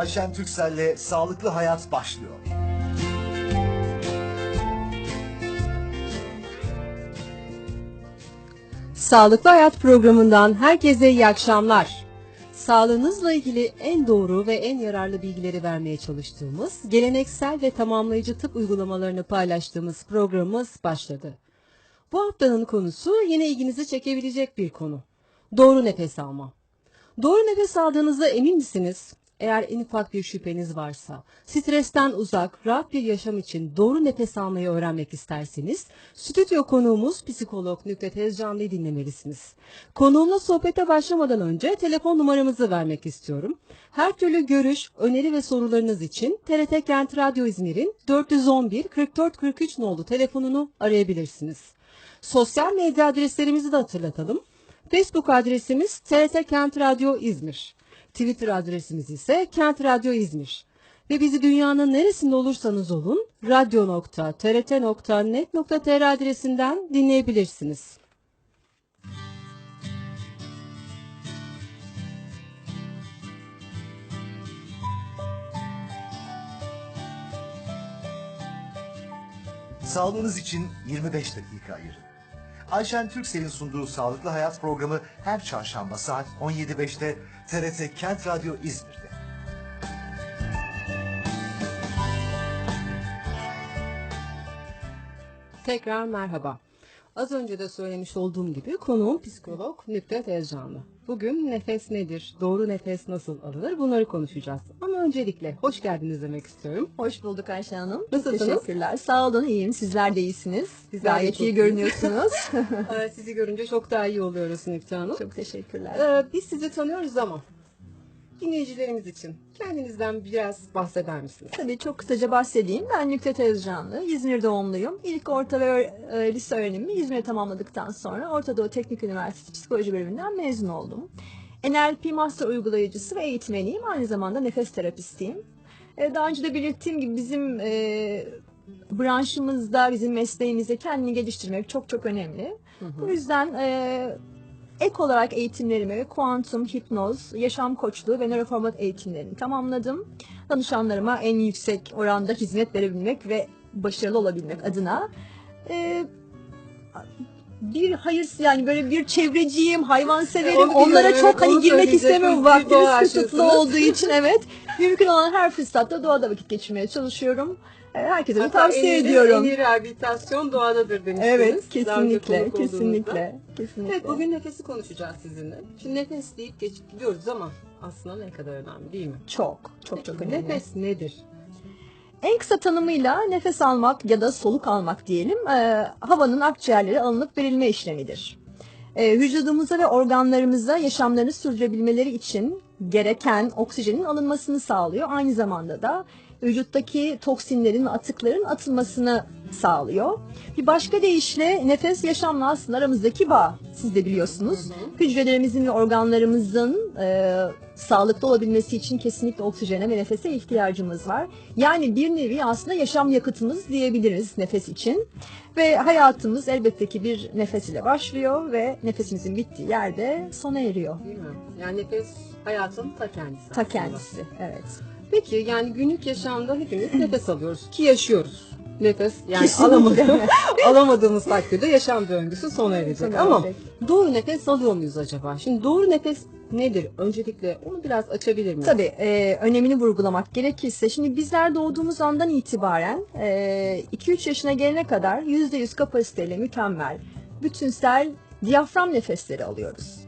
Ayşen Türksel'le Sağlıklı Hayat başlıyor. Sağlıklı Hayat programından herkese iyi akşamlar. Sağlığınızla ilgili en doğru ve en yararlı bilgileri vermeye çalıştığımız, geleneksel ve tamamlayıcı tıp uygulamalarını paylaştığımız programımız başladı. Bu haftanın konusu yine ilginizi çekebilecek bir konu. Doğru nefes alma. Doğru nefes aldığınızda emin misiniz? Eğer en ufak bir şüpheniz varsa, stresten uzak, rahat bir yaşam için doğru nefes almayı öğrenmek isterseniz, stüdyo konuğumuz psikolog Nüklet Ezcanlı'yı dinlemelisiniz. Konuğumla sohbete başlamadan önce telefon numaramızı vermek istiyorum. Her türlü görüş, öneri ve sorularınız için TRT Kent Radyo İzmir'in 411 44 43 nolu telefonunu arayabilirsiniz. Sosyal medya adreslerimizi de hatırlatalım. Facebook adresimiz TRT Kent Radyo İzmir. Twitter adresimiz ise Kent Radyo İzmir. Ve bizi dünyanın neresinde olursanız olun radyo.trt.net.tr adresinden dinleyebilirsiniz. Sağlığınız için 25 dakika ayırın. Ayşen Türksel'in sunduğu Sağlıklı Hayat programı her çarşamba saat 17.05'te TRT Kent Radyo İzmir'de. Tekrar merhaba. Az önce de söylemiş olduğum gibi konuğum psikolog Nüklet Ezcanlı. Bugün nefes nedir, doğru nefes nasıl alınır bunları konuşacağız. Ama öncelikle hoş geldiniz demek istiyorum. Hoş bulduk Ayşe Hanım. Nasılsınız? Teşekkürler. Sağ olun, iyiyim. Sizler de iyisiniz. Bizler de Gayet çok iyi görünüyorsunuz. Sizi görünce çok daha iyi oluyoruz Nüklet Hanım. Çok teşekkürler. Ee, biz sizi tanıyoruz ama dinleyicilerimiz için kendinizden biraz bahseder misiniz? Tabii çok kısaca bahsedeyim. Ben Nüklet Özcanlı. İzmir doğumluyum. İlk orta ve e, lise öğrenimimi İzmir'de tamamladıktan sonra Orta Doğu Teknik Üniversitesi Psikoloji bölümünden mezun oldum. NLP Master uygulayıcısı ve eğitmeniyim. Aynı zamanda nefes terapistiyim. E, Daha önce de belirttiğim gibi bizim e, branşımızda, bizim mesleğimizde kendini geliştirmek çok çok önemli. Bu yüzden e, ek olarak eğitimlerimi kuantum, hipnoz, yaşam koçluğu ve nöroformat eğitimlerini tamamladım. Danışanlarıma en yüksek oranda hizmet verebilmek ve başarılı olabilmek adına e, bir hayır yani böyle bir çevreciyim, hayvan severim. Onu biliyorum, Onlara evet, çok hani girmek istemiyorum. Vaktimiz kısıtlı olduğu için evet. Mümkün olan her fırsatta doğada vakit geçirmeye çalışıyorum. E, Herkese Hatta tavsiye en iyi- ediyorum. En iyi rehabilitasyon doğadadır demiştiniz. Evet, kesinlikle, kesinlikle, kesinlikle. Evet, bugün nefesi konuşacağız sizinle. Şimdi nefes deyip geçip gidiyoruz ama aslında ne kadar önemli değil mi? çok, çok çok önemli. Nefes nedir? En kısa tanımıyla nefes almak ya da soluk almak diyelim, e, havanın akciğerlere alınıp verilme işlemidir. E, vücudumuza ve organlarımıza yaşamlarını sürdürebilmeleri için gereken oksijenin alınmasını sağlıyor. Aynı zamanda da vücuttaki toksinlerin ve atıkların atılmasını sağlıyor. Bir başka deyişle nefes yaşamla aslında aramızdaki bağ. Siz de biliyorsunuz. Hücrelerimizin ve organlarımızın e, sağlıklı olabilmesi için kesinlikle oksijene ve nefese ihtiyacımız var. Yani bir nevi aslında yaşam yakıtımız diyebiliriz nefes için. Ve hayatımız elbette ki bir nefes ile başlıyor ve nefesimizin bittiği yerde sona eriyor. Değil mi? Yani nefes hayatın ta kendisi. Ta aslında. kendisi. Evet. Peki yani günlük yaşamda hepimiz nefes alıyoruz ki yaşıyoruz. Nefes yani Kesinlikle. alamadı, alamadığımız takdirde yaşam döngüsü sona erecek. Sona Ama erecek. doğru nefes alıyor muyuz acaba? Şimdi doğru nefes nedir? Öncelikle onu biraz açabilir miyiz? Tabii e, önemini vurgulamak gerekirse şimdi bizler doğduğumuz andan itibaren e, 2-3 yaşına gelene kadar %100 kapasiteyle mükemmel, bütünsel diyafram nefesleri alıyoruz.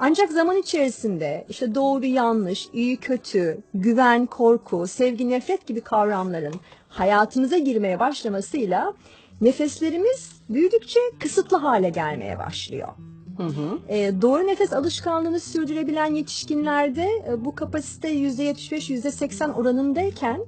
Ancak zaman içerisinde işte doğru yanlış, iyi kötü, güven, korku, sevgi, nefret gibi kavramların hayatımıza girmeye başlamasıyla nefeslerimiz büyüdükçe kısıtlı hale gelmeye başlıyor. Hı hı. E, doğru nefes alışkanlığını sürdürebilen yetişkinlerde e, bu kapasite %75-%80 oranındayken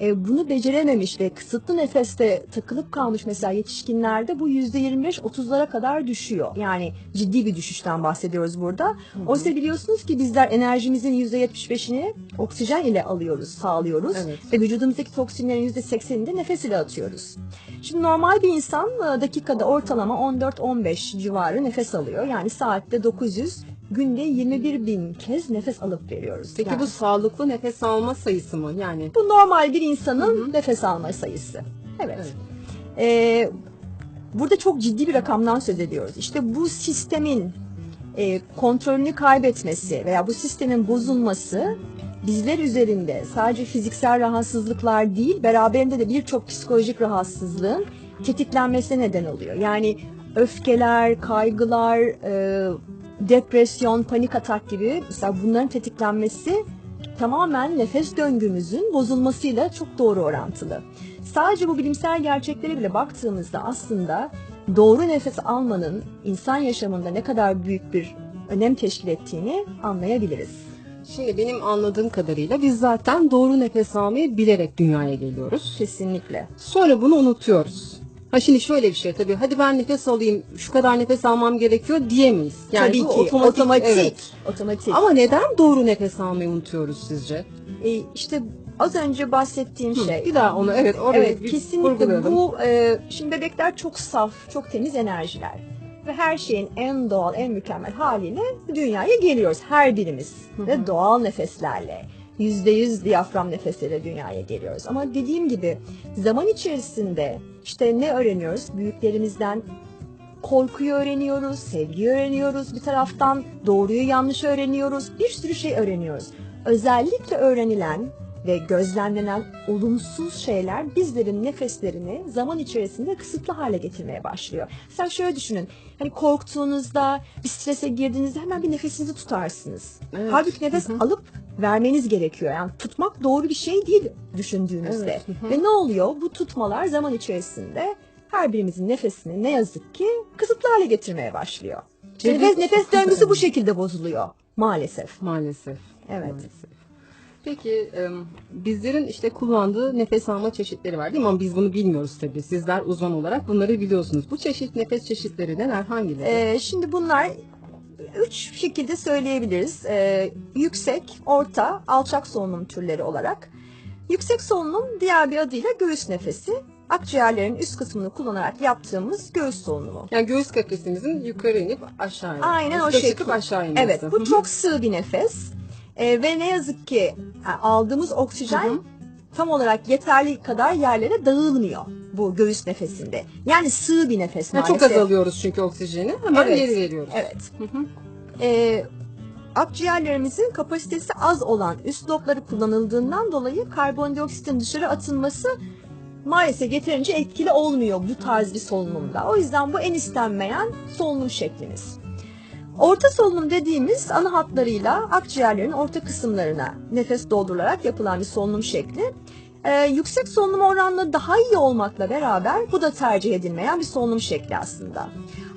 e, bunu becerememiş ve kısıtlı nefeste takılıp kalmış mesela yetişkinlerde bu %25-30'lara kadar düşüyor. Yani ciddi bir düşüşten bahsediyoruz burada. Oysa biliyorsunuz ki bizler enerjimizin %75'ini oksijen ile alıyoruz, sağlıyoruz. Evet. Ve vücudumuzdaki toksinlerin %80'ini de nefes ile atıyoruz. Şimdi normal bir insan e, dakikada ortalama 14-15 civarı nefes alıyor. Yani saatte 900 günde 21 bin kez nefes alıp veriyoruz. Peki Yani bu sağlıklı nefes alma sayısı mı? Yani bu normal bir insanın nefes alma sayısı. Evet. Evet. Ee, burada çok ciddi bir rakamdan söz ediyoruz. İşte bu sistemin e, kontrolünü kaybetmesi veya bu sistemin bozulması bizler üzerinde sadece fiziksel rahatsızlıklar değil, beraberinde de birçok psikolojik rahatsızlığın tetiklenmesine neden oluyor. Yani öfkeler, kaygılar, e, depresyon, panik atak gibi mesela bunların tetiklenmesi tamamen nefes döngümüzün bozulmasıyla çok doğru orantılı. Sadece bu bilimsel gerçeklere bile baktığımızda aslında doğru nefes almanın insan yaşamında ne kadar büyük bir önem teşkil ettiğini anlayabiliriz. şimdi benim anladığım kadarıyla biz zaten doğru nefes almayı bilerek dünyaya geliyoruz. Kesinlikle. Sonra bunu unutuyoruz. Ha şimdi şöyle bir şey tabii. Hadi ben nefes alayım, şu kadar nefes almam gerekiyor diyemeyiz. Yani Tabii bu ki otomatik. otomatik. evet. Otomatik. Ama neden doğru nefes almayı unutuyoruz sizce? E, işte az önce bahsettiğim Hı, şey. bir daha onu evet orayı Evet bir kesinlikle bu e, şimdi bebekler çok saf, çok temiz enerjiler ve her şeyin en doğal, en mükemmel haliyle dünyaya geliyoruz her birimiz ve doğal nefeslerle. Yüzde yüz diyafram nefesiyle dünyaya geliyoruz. Ama dediğim gibi zaman içerisinde işte ne öğreniyoruz? Büyüklerimizden korkuyu öğreniyoruz, sevgiyi öğreniyoruz. Bir taraftan doğruyu yanlış öğreniyoruz. Bir sürü şey öğreniyoruz. Özellikle öğrenilen ve gözlemlenen olumsuz şeyler bizlerin nefeslerini zaman içerisinde kısıtlı hale getirmeye başlıyor. Sen şöyle düşünün. Hani korktuğunuzda, bir strese girdiğinizde hemen bir nefesinizi tutarsınız. Evet. Halbuki nefes alıp vermeniz gerekiyor. Yani tutmak doğru bir şey değil düşündüğünüzde. Evet. Ve ne oluyor? Bu tutmalar zaman içerisinde her birimizin nefesini ne yazık ki kısıtlı hale getirmeye başlıyor. Evet. nefes, nefes döngüsü bu şekilde bozuluyor maalesef. Maalesef. Evet. Maalesef. Peki bizlerin işte kullandığı nefes alma çeşitleri var değil mi? Ama biz bunu bilmiyoruz tabii. Sizler uzman olarak bunları biliyorsunuz. Bu çeşit nefes çeşitleri neler? Hangileri? Ee, şimdi bunlar üç şekilde söyleyebiliriz. Ee, yüksek, orta, alçak solunum türleri olarak. Yüksek solunum diğer bir adıyla göğüs nefesi. Akciğerlerin üst kısmını kullanarak yaptığımız göğüs solunumu. yani göğüs kafesimizin yukarı inip aşağı inip. Aynen o üste şekil. çıkıp aşağı inmesi. Evet, bu çok sığ bir nefes. Ee, ve ne yazık ki yani aldığımız oksijen tam olarak yeterli kadar yerlere dağılmıyor bu göğüs nefesinde. Yani sığ bir nefes maalesef. çok azalıyoruz çünkü oksijeni. Hemen Evet. geri veriyoruz. Evet. Hı hı. Ee, akciğerlerimizin kapasitesi az olan üst lobları kullanıldığından dolayı karbondioksitin dışarı atılması maalesef yeterince etkili olmuyor bu tarz bir solunumda. O yüzden bu en istenmeyen solunum şeklimiz. Orta solunum dediğimiz ana hatlarıyla akciğerlerin orta kısımlarına nefes doldurularak yapılan bir solunum şekli. Ee, yüksek solunum oranları daha iyi olmakla beraber bu da tercih edilmeyen bir solunum şekli aslında.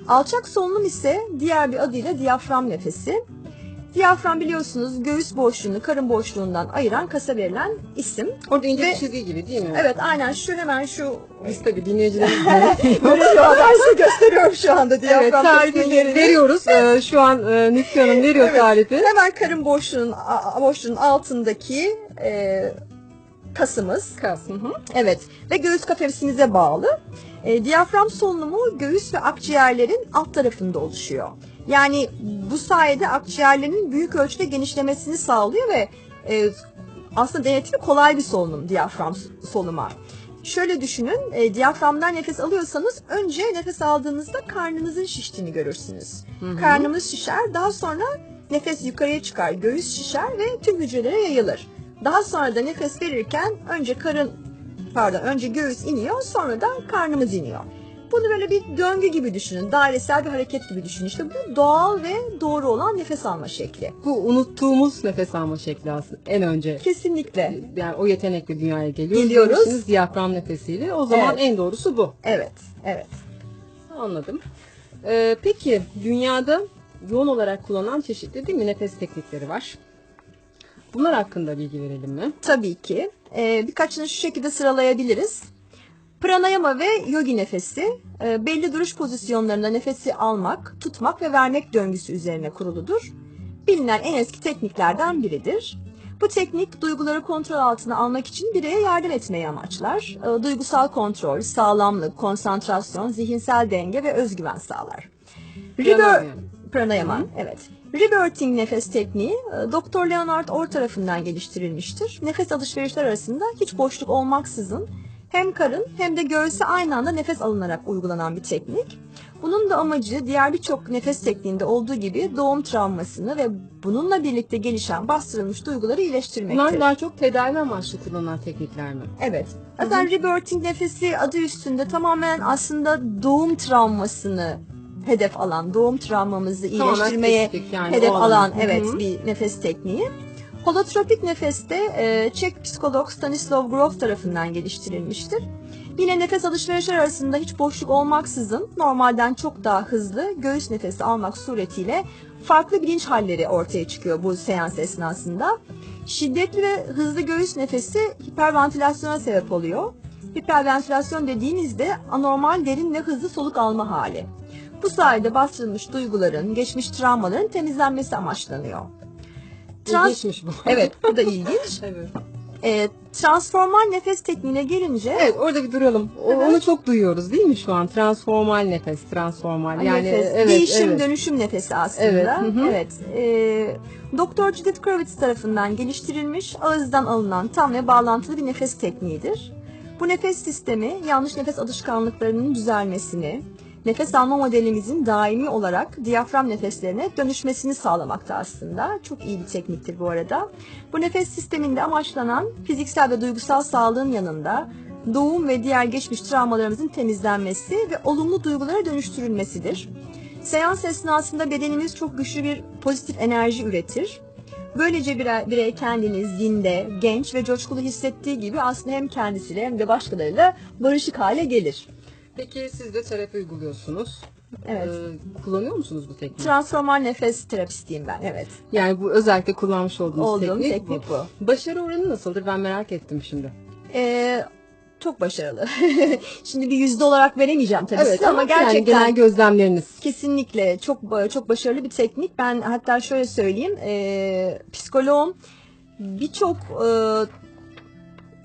Alçak solunum ise diğer bir adıyla diyafram nefesi. Diyafram biliyorsunuz göğüs boşluğunu karın boşluğundan ayıran kasa verilen isim. Orada ince bir çizgi gibi değil mi? Evet aynen şu hemen şu Biz tabii dinleyicilerimiz göremiyor ben size gösteriyorum şu anda Evet, diyafram tarifini nefesinin yerini. veriyoruz. Ee, şu an e, Nüftü Hanım veriyor Evet. tarifi. Hemen karın boşluğunun boşluğunun altındaki e, kasımız. Kas. Hı hı. Evet ve göğüs kafesimize bağlı. E, diyafram solunumu göğüs ve akciğerlerin alt tarafında oluşuyor. Yani bu sayede akciğerlerin büyük ölçüde genişlemesini sağlıyor ve e, aslında denetimi kolay bir solunum diyafram soluma. Şöyle düşünün, e, diyaframdan nefes alıyorsanız önce nefes aldığınızda karnınızın şiştiğini görürsünüz. Hı hı. Karnımız şişer, daha sonra nefes yukarıya çıkar, göğüs şişer ve tüm hücrelere yayılır. Daha sonra da nefes verirken önce karın, pardon önce göğüs iniyor, sonra da karnımız iniyor. Bunu böyle bir döngü gibi düşünün, dairesel bir hareket gibi düşünün. İşte bu doğal ve doğru olan nefes alma şekli. Bu unuttuğumuz nefes alma şekli aslında en önce. Kesinlikle. Yani o yetenekle dünyaya geliyoruz. Geliyoruz. Demiştiniz diyafram nefesiyle. O zaman Evet. en doğrusu bu. Evet, evet. Anladım. Ee, peki dünyada yoğun olarak kullanılan çeşitli değil mi nefes teknikleri var? Bunlar hakkında bilgi verelim mi? Tabii ki. Ee, birkaçını şu şekilde sıralayabiliriz. Pranayama ve yogi nefesi e, belli duruş pozisyonlarında nefesi almak, tutmak ve vermek döngüsü üzerine kuruludur. Bilinen en eski tekniklerden biridir. Bu teknik duyguları kontrol altına almak için bireye yardım etmeyi amaçlar. E, Duygusal kontrol, sağlamlık, konsantrasyon, zihinsel denge ve özgüven sağlar. Pranayama. Pranayama, evet. Rebirthing nefes tekniği e, Dr. Leonard Orr tarafından geliştirilmiştir. Nefes alışverişler arasında hiç boşluk olmaksızın hem karın hem de göğüse aynı anda nefes alınarak uygulanan bir teknik. Bunun da amacı diğer birçok nefes tekniğinde olduğu gibi doğum travmasını ve bununla birlikte gelişen bastırılmış duyguları iyileştirmektir. Bunlar daha çok tedavi amaçlı kullanılan teknikler mi? Evet. Zaten rebirthing nefesi adı üstünde tamamen aslında doğum travmasını hedef alan, doğum travmamızı iyileştirmeye yani hedef alan. Hı evet bir nefes tekniği. Holotropik nefeste e, Çek psikolog Stanislav Grof tarafından geliştirilmiştir. Yine nefes alışverişler arasında hiç boşluk olmaksızın normalden çok daha hızlı göğüs nefesi almak suretiyle farklı bilinç halleri ortaya çıkıyor bu seans esnasında. Şiddetli ve hızlı göğüs nefesi hiperventilasyona sebep oluyor. Hiperventilasyon dediğimizde anormal derin ve hızlı soluk alma hali. Bu sayede bastırılmış duyguların, geçmiş travmaların temizlenmesi amaçlanıyor. Trans- bu. Evet, bu da ilginç. evet. Ee, transformal nefes tekniğine gelince Evet orada bir duralım. O- hı. onu çok duyuyoruz değil mi şu an? Transformal nefes, transformal. Yani nefes, evet, değişim evet. dönüşüm nefesi aslında. Evet, hı hı. Evet. Ee, Doktor Judith Kravitz tarafından geliştirilmiş, ağızdan alınan tam ve bağlantılı bir nefes tekniğidir. Bu nefes sistemi yanlış nefes alışkanlıklarının düzelmesini, nefes alma modelimizin daimi olarak diyafram nefeslerine dönüşmesini sağlamakta aslında. Çok iyi bir tekniktir bu arada. Bu nefes sisteminde amaçlanan fiziksel ve duygusal sağlığın yanında doğum ve diğer geçmiş travmalarımızın temizlenmesi ve olumlu duygulara dönüştürülmesidir. Seans esnasında bedenimiz çok güçlü bir pozitif enerji üretir. Böylece birey, kendini zinde, genç ve coşkulu hissettiği gibi aslında hem kendisiyle hem de başkalarıyla barışık hale gelir. Peki siz de terapi uyguluyorsunuz. Evet. Ee, kullanıyor musunuz bu tekniği? Transformal nefes terapistiyim ben, evet. yani bu özellikle kullanmış olduğunuz Olduğum teknik, teknik bu. Başarı oranı nasıldır? Ben merak ettim şimdi. Ee, çok başarılı. Şimdi bir yüzde olarak veremeyeceğim tabii size ama yani gerçekten genel gözlemleriniz. Kesinlikle çok çok başarılı bir teknik. Ben hatta şöyle söyleyeyim, e, psikoloğum birçok e,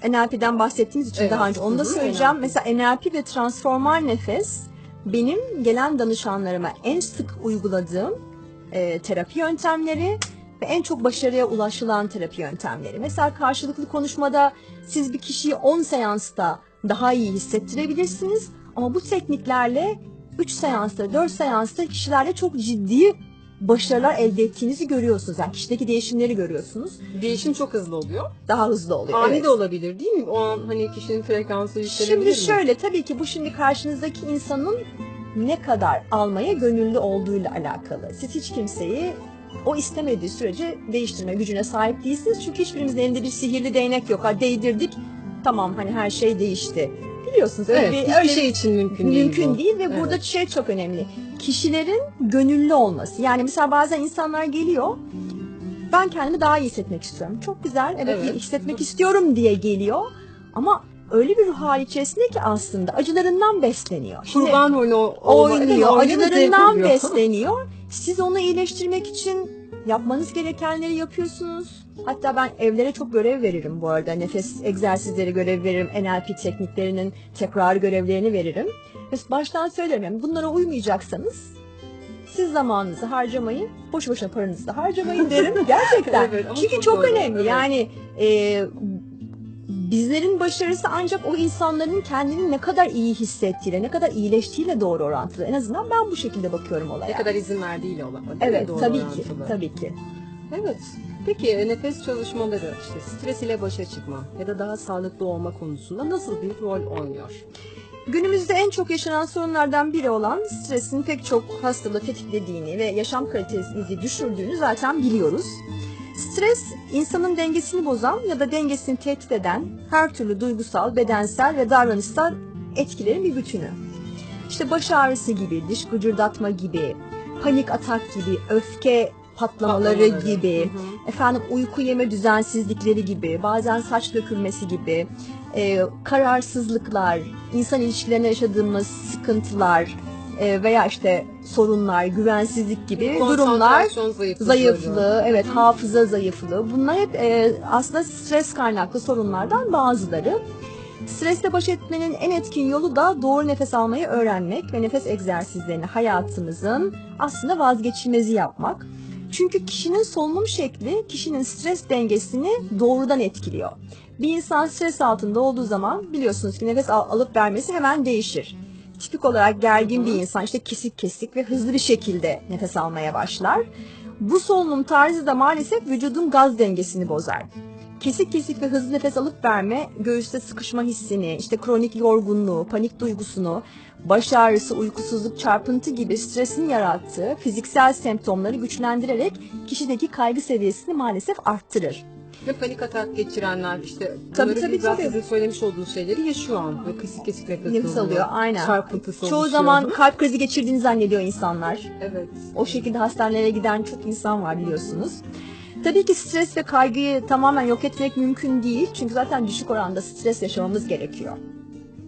NLP'den bahsettiğimiz için Evet. daha önce onu da Hı hı, söyleyeceğim. NLP. Mesela NLP ve transformal nefes benim gelen danışanlarıma en sık uyguladığım e, terapi yöntemleri ve en çok başarıya ulaşılan terapi yöntemleri. Mesela karşılıklı konuşmada siz bir kişiyi 10 seansta daha iyi hissettirebilirsiniz ama bu tekniklerle 3 seansta, 4 seansta kişilerle çok ciddi başarılar elde ettiğinizi görüyorsunuz. Yani kişideki değişimleri görüyorsunuz. Değişim çok hızlı oluyor. Daha hızlı oluyor. Ani evet. de olabilir değil mi? O an hani kişinin frekansı yükselebilir Şimdi mi? şöyle tabii ki bu şimdi karşınızdaki insanın ne kadar almaya gönüllü olduğuyla alakalı. Siz hiç kimseyi o istemediği sürece değiştirme gücüne sahip değilsiniz. Çünkü hiçbirimizin elinde bir sihirli değnek yok. Ha değdirdik tamam hani her şey değişti. Biliyorsunuz öyle Evet, bir, hiçbir öyle şey için mümkün değil. mümkün bu. değil ve Evet. burada şey çok önemli. Kişilerin gönüllü olması. Yani mesela bazen insanlar geliyor ben kendimi daha iyi hissetmek istiyorum. Çok güzel evet, Evet. hissetmek istiyorum diye geliyor ama öyle bir ruh hali içerisinde ki aslında acılarından besleniyor. Şimdi Kurban evet, oynuyor, oynuyor acılarından besleniyor. Siz onu iyileştirmek için yapmanız gerekenleri yapıyorsunuz. Hatta ben evlere çok görev veririm bu arada. Nefes egzersizleri görev veririm. NLP tekniklerinin tekrar görevlerini veririm. Baştan söylerim yani bunlara uymayacaksanız siz zamanınızı harcamayın. Boş boşuna paranızı da harcamayın derim. Gerçekten. Evet, Çünkü çok çok, doğru, önemli. evet. Yani e, bizlerin başarısı ancak o insanların kendini ne kadar iyi hissettiğiyle, ne kadar iyileştiğiyle doğru orantılı. En azından ben bu şekilde bakıyorum olaya. Ne kadar izin verdiğiyle olan. Evet, Doğru tabii ki, orantılı. tabii ki. Evet. Peki e, nefes çalışmaları, işte stres ile başa çıkma ya da daha sağlıklı olma konusunda nasıl bir rol oynuyor? Günümüzde en çok yaşanan sorunlardan biri olan stresin pek çok hastalığı tetiklediğini ve yaşam kalitemizi düşürdüğünü zaten biliyoruz. Stres, insanın dengesini bozan ya da dengesini tehdit eden her türlü duygusal, bedensel ve davranışsal etkilerin bir bütünü. İşte baş ağrısı gibi, diş gıcırdatma gibi, panik atak gibi, öfke patlamaları, Patlamaları. gibi, Hı hı. efendim uyku yeme düzensizlikleri gibi, bazen saç dökülmesi gibi, e, kararsızlıklar, insan ilişkilerine yaşadığımız sıkıntılar e, veya işte sorunlar, güvensizlik gibi durumlar, zayıflığı, evet hafıza zayıflığı bunlar hep e, aslında stres kaynaklı sorunlardan bazıları. Stresle baş etmenin en etkin yolu da doğru nefes almayı öğrenmek ve nefes egzersizlerini hayatımızın aslında vazgeçilmezi yapmak. Çünkü kişinin solunum şekli kişinin stres dengesini doğrudan etkiliyor. Bir insan stres altında olduğu zaman biliyorsunuz ki nefes al- alıp vermesi hemen değişir. Tipik olarak gergin bir insan işte kesik kesik ve hızlı bir şekilde nefes almaya başlar. Bu solunum tarzı da maalesef vücudun gaz dengesini bozar. Kesik kesik ve hızlı nefes alıp verme göğüste sıkışma hissini, işte kronik yorgunluğu, panik duygusunu, baş ağrısı, uykusuzluk, çarpıntı gibi stresin yarattığı fiziksel semptomları güçlendirerek kişideki kaygı seviyesini maalesef arttırır. Ve panik atak geçirenler işte Tabii, bunları tabii, biraz tabii. sizin söylemiş olduğunuz şeyleri yaşıyor an. Ve kesik kesik nefes, Nefes alıyor, aynen. Çarpıntısı Çoğu oluşuyor. zaman kalp krizi geçirdiğini zannediyor insanlar. Evet. O şekilde hastanelere giden çok insan var biliyorsunuz. Tabii ki stres ve kaygıyı tamamen yok etmek mümkün değil. Çünkü zaten düşük oranda stres yaşamamız gerekiyor.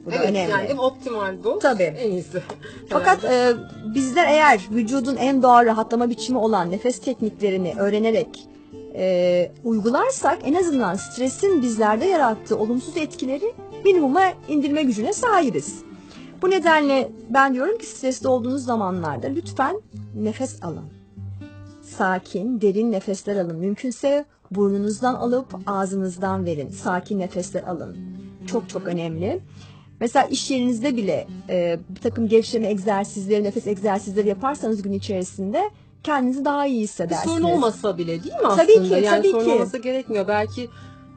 Bu da evet önemli. yani optimal doz Tabii. en iyisi. Fakat e, bizler eğer vücudun en doğal rahatlama biçimi olan nefes tekniklerini öğrenerek e, uygularsak en azından stresin bizlerde yarattığı olumsuz etkileri minimuma indirme gücüne sahibiz. Bu nedenle ben diyorum ki stresli olduğunuz zamanlarda lütfen nefes alın. Sakin, derin nefesler alın. Mümkünse burnunuzdan alıp ağzınızdan verin. Sakin nefesler alın. Çok çok önemli. Mesela iş yerinizde bile e, bir takım gevşeme egzersizleri, nefes egzersizleri yaparsanız gün içerisinde kendinizi daha iyi bir hissedersiniz. sorun olmasa bile değil mi aslında? Tabii ki, yani tabii sorun ki. olması gerekmiyor. Belki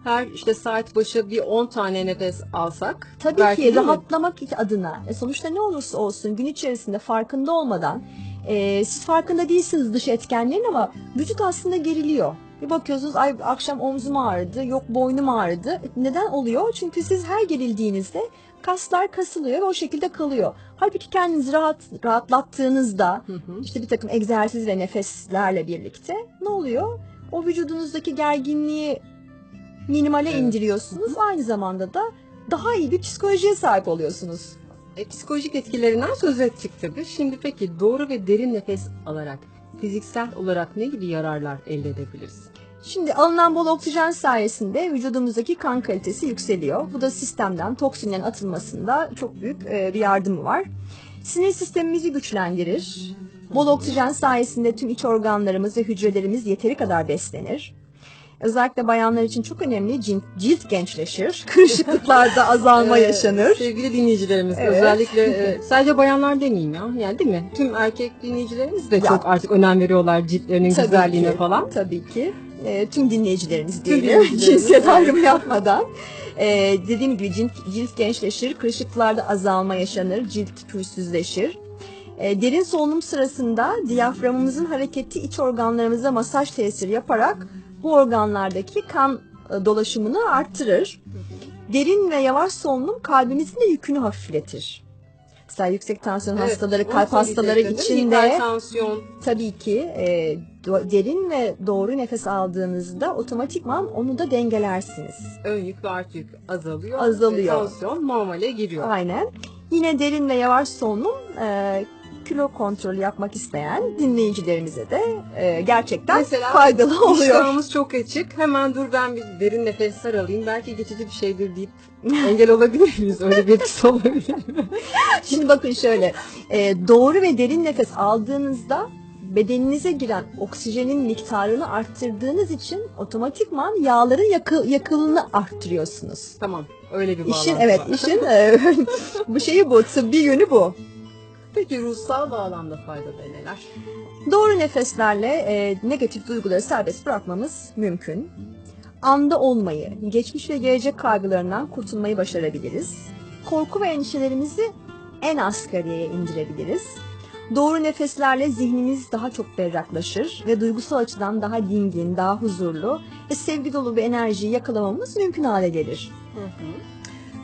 her işte saat başı bir 10 tane nefes alsak. Tabii belki ki değil mi? rahatlamak adına. E, sonuçta ne olursa olsun gün içerisinde farkında olmadan e, siz farkında değilsiniz dış etkenlerin ama vücut aslında geriliyor. Bir bakıyorsunuz ay akşam omzum ağrıdı, yok boynum ağrıdı. E, Neden oluyor? Çünkü siz her gerildiğinizde kaslar kasılıyor ve o şekilde kalıyor. Halbuki kendinizi rahat rahatlattığınızda Hı hı. işte bir takım egzersiz ve nefeslerle birlikte ne oluyor? O vücudunuzdaki gerginliği minimale Evet. indiriyorsunuz. Aynı zamanda da daha iyi bir psikolojiye sahip oluyorsunuz. E, psikolojik etkilerinden söz ettik tabii. Şimdi peki doğru ve derin nefes alarak fiziksel olarak ne gibi yararlar elde edebiliriz? Şimdi alınan bol oksijen sayesinde vücudumuzdaki kan kalitesi yükseliyor. Bu da sistemden toksinlerin atılmasında çok büyük e, bir yardımı var. Sinir sistemimizi güçlendirir. Bol oksijen sayesinde tüm iç organlarımız ve hücrelerimiz yeteri kadar beslenir. Özellikle bayanlar için çok önemli cilt, cilt gençleşir. Kırışıklıklarda azalma Ee, yaşanır. Sevgili dinleyicilerimiz Evet. özellikle e, sadece bayanlar demeyeyim ya. Yani değil mi? Tüm erkek dinleyicilerimiz de Ya. çok artık önem veriyorlar ciltlerinin Tabii güzelliğine ki, falan. Tabii ki. E, tüm dinleyicilerimiz diyelim. Cinsiyet ayrımı yapmadan. E, dediğim gibi cilt, cilt gençleşir, kırışıklıklarda azalma yaşanır, cilt pürüzsüzleşir. E, derin solunum sırasında diyaframımızın hareketi iç organlarımıza masaj tesiri yaparak bu organlardaki kan e, dolaşımını arttırır. Derin ve yavaş solunum kalbimizin de yükünü hafifletir. Mesela yüksek tansiyon Evet, hastaları, kalp hastaları için de tabii ki e, derin ve doğru nefes aldığınızda otomatikman onu da dengelersiniz. ön yük ve art yük azalıyor. Azalıyor. Ve tansiyon normale giriyor. Aynen. Yine derin ve yavaş solunum e, kilo kontrolü yapmak isteyen dinleyicilerimize de e, gerçekten Mesela faydalı oluyor. İştahımız çok açık. Hemen dur ben bir derin nefesler alayım. Belki geçici bir şeydir deyip engel olabilir miyiz? Öyle bir etkisi olabilir mi? Şimdi bakın şöyle e, doğru ve derin nefes aldığınızda bedeninize giren oksijenin miktarını arttırdığınız için otomatikman yağların yakı, yakılını arttırıyorsunuz. Tamam. Öyle bir bağlantı İşin evet işin e, bu şeyi bu tıbbi yönü bu. Peki ruhsal bağlamda faydaları neler? Doğru nefeslerle e, negatif duyguları serbest bırakmamız mümkün. Anda olmayı, geçmiş ve gelecek kaygılarından kurtulmayı başarabiliriz. Korku ve endişelerimizi en asgariye indirebiliriz. Doğru nefeslerle zihnimiz daha çok berraklaşır ve duygusal açıdan daha dingin, daha huzurlu ve sevgi dolu bir enerjiyi yakalamamız mümkün hale gelir.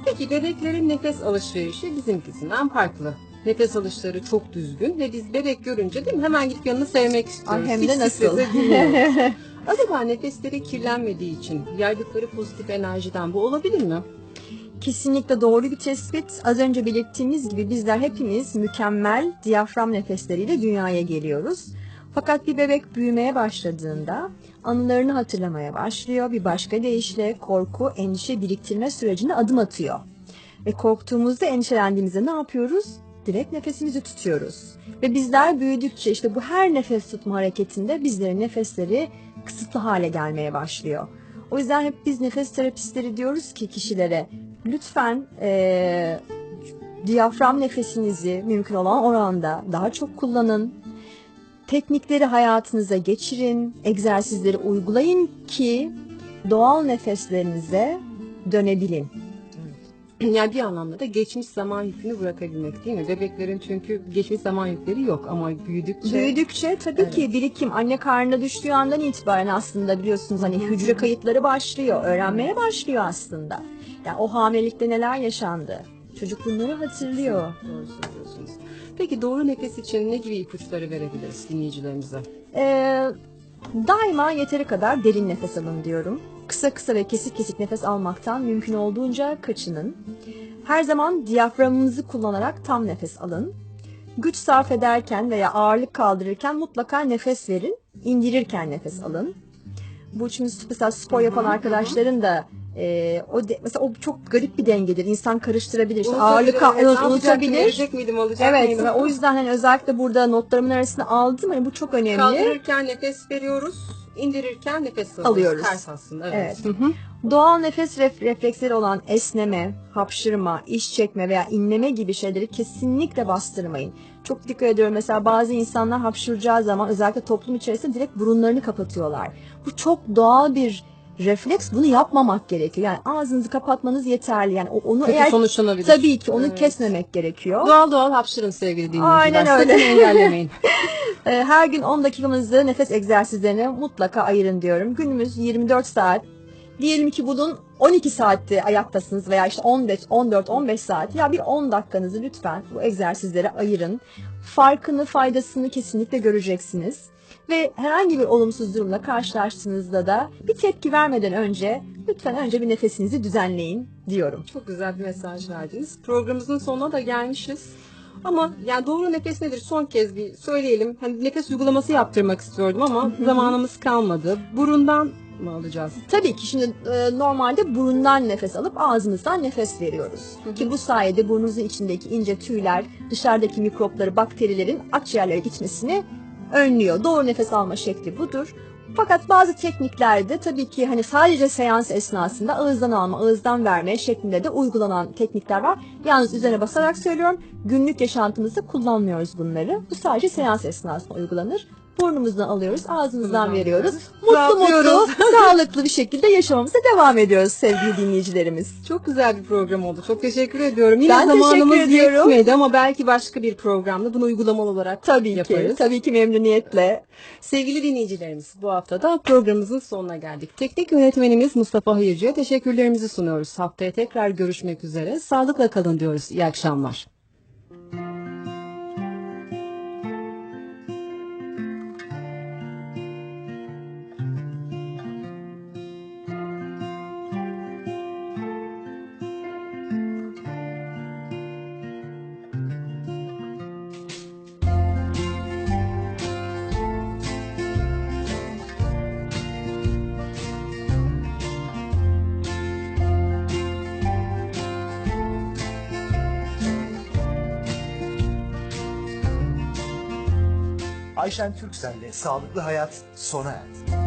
Peki bebeklerin nefes alışverişi bizimkisinden farklı. Nefes alışları çok düzgün ve biz bebek görünce değil mi hemen gidip yanını sevmek istiyoruz. Ay, hem Hiç de nasıl? strese girmiyoruz. Acaba nefesleri kirlenmediği için yaydıkları pozitif enerjiden bu olabilir mi? Kesinlikle doğru bir tespit. Az önce belirttiğimiz gibi bizler hepimiz mükemmel diyafram nefesleriyle dünyaya geliyoruz. Fakat bir bebek büyümeye başladığında anılarını hatırlamaya başlıyor. Bir başka deyişle korku, endişe biriktirme sürecine adım atıyor. Ve korktuğumuzda, endişelendiğimizde ne yapıyoruz? Direkt nefesimizi tutuyoruz. Ve bizler büyüdükçe işte bu her nefes tutma hareketinde bizlerin nefesleri kısıtlı hale gelmeye başlıyor. O yüzden hep biz nefes terapistleri diyoruz ki kişilere lütfen eee diyafram nefesinizi mümkün olan oranda daha çok kullanın. Teknikleri hayatınıza geçirin, egzersizleri uygulayın ki doğal nefeslerinize dönebilin. Yani bir anlamda da geçmiş zaman yükünü bırakabilmek değil mi? Bebeklerin çünkü geçmiş zaman yükleri yok ama büyüdükçe... Büyüdükçe tabii ki birikim anne karnına düştüğü andan itibaren aslında biliyorsunuz hani hücre kayıtları başlıyor, öğrenmeye başlıyor aslında. Yani o hamilelikte neler yaşandı? Çocuk bunları hatırlıyor. Doğru söylüyorsunuz. Peki doğru nefes için ne gibi ipuçları verebiliriz dinleyicilerimize? Ee, daima yeteri kadar derin nefes alın diyorum. Kısa kısa ve kesik kesik nefes almaktan mümkün olduğunca kaçının. Her zaman diyaframınızı kullanarak tam nefes alın. Güç sarf ederken veya ağırlık kaldırırken mutlaka nefes verin. İndirirken nefes alın. Bu şimdi mesela spor yapan arkadaşların da e, o de- mesela o çok garip bir dengedir. İnsan karıştırabilir. İşte ağırlık evet, yapacaktım, unutabilir. miydim, alacak Evet mıydım? ve o yüzden hani özellikle burada notlarımın arasına aldım. Hani bu çok önemli. Kaldırırken nefes veriyoruz, indirirken nefes alıyoruz. Alıyoruz. Ters aslında. Evet. Evet. Doğal nefes ref- refleksleri olan esneme, hapşırma, iş çekme veya inleme gibi şeyleri kesinlikle bastırmayın. Çok dikkat ediyorum mesela bazı insanlar hapşıracağı zaman özellikle toplum içerisinde direkt burunlarını kapatıyorlar. Bu çok doğal bir refleks bunu yapmamak gerekiyor. Yani ağzınızı kapatmanız yeterli. Yani onu Kötü eğer sonuçlanabilir. tabii ki onu Evet. kesmemek gerekiyor. Doğal doğal hapşırın sevgili dinleyiciler. Aynen Sakın öyle. engellemeyin. Ee, Her gün 10 dakikanızı nefes egzersizlerine mutlaka ayırın diyorum. Günümüz 24 saat. Diyelim ki bunun 12 saatte ayaktasınız veya işte 15, 14, 15 saat. Ya bir 10 dakikanızı lütfen bu egzersizlere ayırın. Farkını, faydasını kesinlikle göreceksiniz. Ve herhangi bir olumsuz durumla karşılaştığınızda da bir tepki vermeden önce lütfen önce bir nefesinizi düzenleyin diyorum. Çok güzel bir mesaj verdiniz. Programımızın sonuna da gelmişiz. Ama yani doğru nefes nedir? Son kez bir söyleyelim. Hani nefes uygulaması yaptırmak istiyordum ama zamanımız kalmadı. Burundan mı alacağız? Tabii ki şimdi e, normalde burundan nefes alıp ağzımızdan nefes veriyoruz. Ki bu sayede burnunuzun içindeki ince tüyler dışarıdaki mikropları, bakterilerin akciğerlere gitmesini önlüyor. Doğru nefes alma şekli budur. Fakat bazı tekniklerde tabii ki hani sadece seans esnasında ağızdan alma, ağızdan verme şeklinde de uygulanan teknikler var. Yalnız üzerine basarak söylüyorum günlük yaşantımızda kullanmıyoruz bunları. Bu sadece seans esnasında uygulanır. Burnumuzdan alıyoruz, ağzımızdan veriyoruz. Mutlu mutlu, sağlıklı bir şekilde yaşamamıza devam ediyoruz sevgili dinleyicilerimiz. Çok güzel bir program oldu. Çok teşekkür ediyorum. Yine Ben zamanımız yetmedi ama belki başka bir programda bunu uygulamalı olarak Tabii yaparız. ki, tabii ki memnuniyetle. Sevgili dinleyicilerimiz bu hafta da programımızın sonuna geldik. Teknik yönetmenimiz Mustafa Hayırcı'ya teşekkürlerimizi sunuyoruz. Haftaya tekrar görüşmek üzere. Sağlıkla kalın diyoruz. İyi akşamlar. Ayşen Türksel'le Sağlıklı Hayat sona erdi.